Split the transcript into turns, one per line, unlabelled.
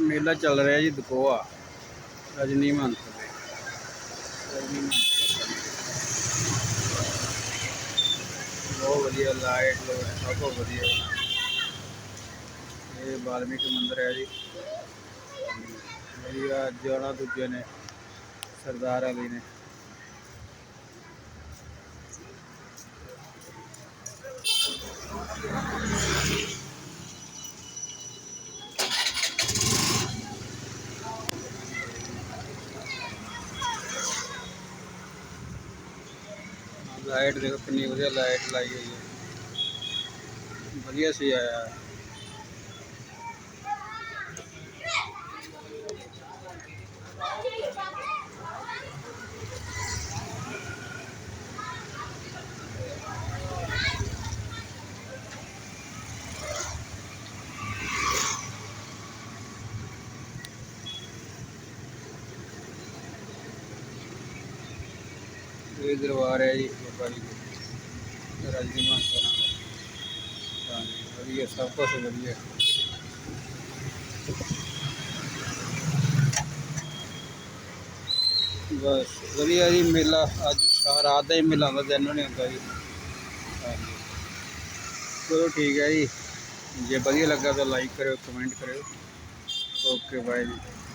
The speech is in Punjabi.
ਮੇਲਾ ਚੱਲ ਰਿਹਾ ਜੀ ਦਕੋਆ ਰਜਨੀ ਮਹੰਤ ਦੇ ਰਜਨੀ ਮਹੰਤ ਦਾ। ਬਹੁਤ ਵਧੀਆ ਲਾਈਟ ਲੋਕ ਸਭ ਤੋਂ ਵਧੀਆ ਇਹ ਵਾਲਮੀਕੀ ਮੰਦਿਰ ਹੈ ਜੀ ਮੇਰੀ ਆ ਜਾਣਾ ਦੂਜੇ ਨੇ ਸਰਦਾਰ ਅਲੀ ਨੇ ਲਾਈਟ ਦੇਖੋ ਕਿੰਨੀ ਵਧੀਆ ਲਾਈਟ ਲਾਈ ਹੋਈ ਹੈ। ਵਧੀਆ ਸੀ ਆਇਆ। ਇਹ ਦਰਬਾਰ ਹੈ ਜੀ ਬਾਬਾ ਜੀ ਦਾ ਰਾਜੀ ਮਾਨਸਾ ਨਾਮ ਦਾ ਹਾਂਜੀ ਵਧੀਆ, ਸਭ ਕੁਝ ਵਧੀਆ। ਬਸ, ਵਧੀਆ ਜੀ ਮੇਲਾ। ਅੱਜ ਰਾਤ ਦਾ ਹੀ ਮੇਲਾ ਹੁੰਦਾ, ਦਿਨ ਨੂੰ ਨਹੀਂ ਹੁੰਦਾ ਜੀ। ਹਾਂਜੀ ਚਲੋ ਠੀਕ ਹੈ ਜੀ। ਜੇ ਵਧੀਆ ਲੱਗਾ ਤਾਂ ਲਾਈਕ ਕਰਿਓ ਕਮੈਂਟ ਕਰਿਓ। ਓਕੇ ਬਾਏ ਜੀ।